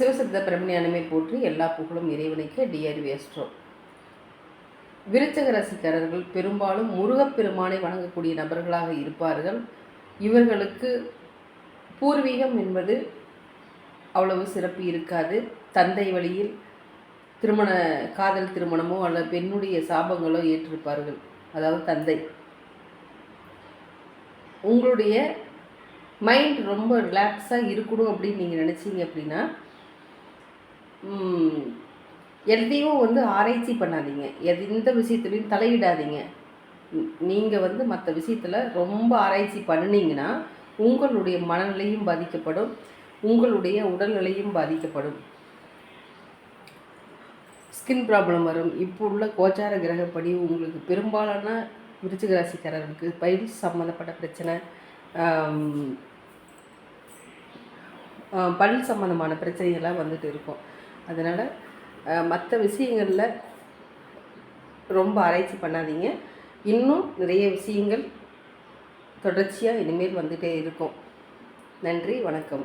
சிவசித்த பிரமணியானமே போற்றி எல்லா புகழும் இறைவனுக்கு டிஆர்வி அஸ்ட்ரோ விருச்சக ரசிகர்கள் பெரும்பாலும் முருகப்பெருமானை வணங்கக்கூடிய நபர்களாக இருப்பார்கள். இவர்களுக்கு பூர்வீகம் என்பது அவ்வளவு சிறப்பு இருக்காது. தந்தை வழியில் திருமண காதல் திருமணமோ அல்லது பெண்ணுடைய சாபங்களோ ஏற்றிருப்பார்கள். அதாவது தந்தை. உங்களுடைய மைண்ட் ரொம்ப ரிலாக்ஸாக இருக்கணும் அப்படின்னு நீங்கள் நினச்சிங்க அப்படின்னா எதையும் வந்து ஆராய்ச்சி பண்ணாதீங்க. எது எந்த விஷயத்துலையும் தலையிடாதீங்க. நீங்கள் வந்து மற்ற விஷயத்தில் ரொம்ப ஆராய்ச்சி பண்ணினீங்கன்னா உங்களுடைய மனநிலையும் பாதிக்கப்படும். உங்களுடைய உடல்நிலையும் பாதிக்கப்படும். ஸ்கின் ப்ராப்ளம் வரும். இப்போ உள்ள கோச்சார கிரகப்படி உங்களுக்கு பெரும்பாலான விருச்சிக ராசிக்காரர்களுக்கு பயிற்சி சம்மந்தப்பட்ட பிரச்சனை பல் சம்மந்தமான பிரச்சனைகள்லாம் வந்துட்டு இருக்கும். அதனால் மற்ற விஷயங்களில் ரொம்ப ஆராய்ச்சி பண்ணாதீங்க. இன்னும் நிறைய விஷயங்கள் தொடர்ச்சியாக இனிமேல் வந்துகிட்டே இருக்கும். நன்றி வணக்கம்.